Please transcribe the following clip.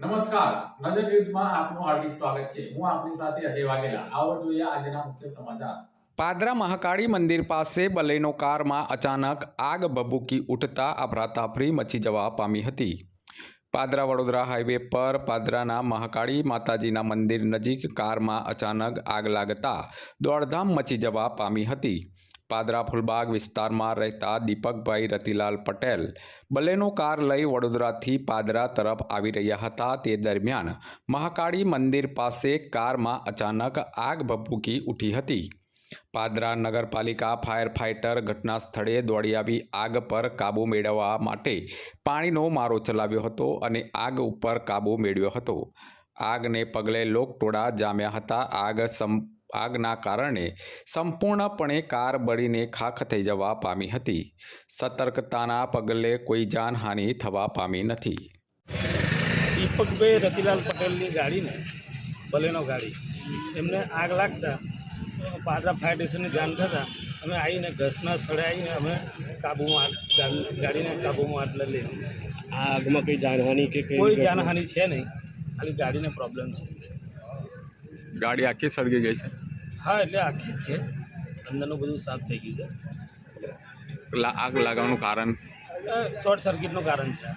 નમસ્કાર. નજર ન્યૂઝમાં આપનું હાર્દિક સ્વાગત છે. હું આપની સાથે અજય વાઘેલા. આવો જોઈએ આજના મુખ્ય સમાચાર. પાદરા મહાકાળી મંદિર પાસે બલેનો કારમાં અચાનક આગ ભભૂકી ઉઠતા અફરાતાફરી મચી જવા પામી હતી. પાદરા વડોદરા હાઈવે પર પાદરાના મહાકાળી માતાજીના મંદિર નજીક કારમાં અચાનક આગ લાગતા દોડધામ મચી જવા પામી હતી. પાદરા ફૂલબાગ વિસ્તારમાં રહેતા દીપકભાઈ રતિલાલ પટેલ બલેનો કાર લઈ વડોદરાથી પાદરા તરફ આવી રહ્યા હતા. તે દરમિયાન મહાકાળી મંદિર પાસે કારમાં અચાનક આગ ભભૂકી ઉઠી હતી. પાદરા નગરપાલિકા ફાયર ફાઇટર ઘટના સ્થળે દોડી આવી આગ પર કાબૂ મેળવવા માટે પાણીનો મારો ચલાવ્યો હતો અને આગ ઉપર કાબૂ મેળવ્યો હતો. આગને પગલે લોકટોળા જામ્યા હતા. આગ સમ આગના કારણે સંપૂર્ણપણે કાર બળીને ખાખ થઈ જવા પામી હતી. સતર્કતાના પગલે કોઈ જાનહાનિ થવા પામી નથી. દીપકભાઈ રતિલાલ પટેલની ગાડીને બલેનો ગાડી એમને આગ લાગતા પાદરા ફાયર સ્ટેશનની જાણ થતાં અમે આવીને ઘટના સ્થળે આવીને અમે કાબૂમાં ગાડીને કાબૂમાં હાથ લઈ લીધી. આ આગમાં કઈ જાનહાનિ કે કોઈ જાનહાનિ છે નહીં ખાલી ગાડીને પ્રોબ્લેમ છે. ગાડી આખી સળગી ગઈ છે? હા એટલે આખી જ છે. અંદરનું બધું સાફ થઈ ગયું છે. આગ લાગવાનું કારણ? શોર્ટ સર્કિટનું કારણ છે.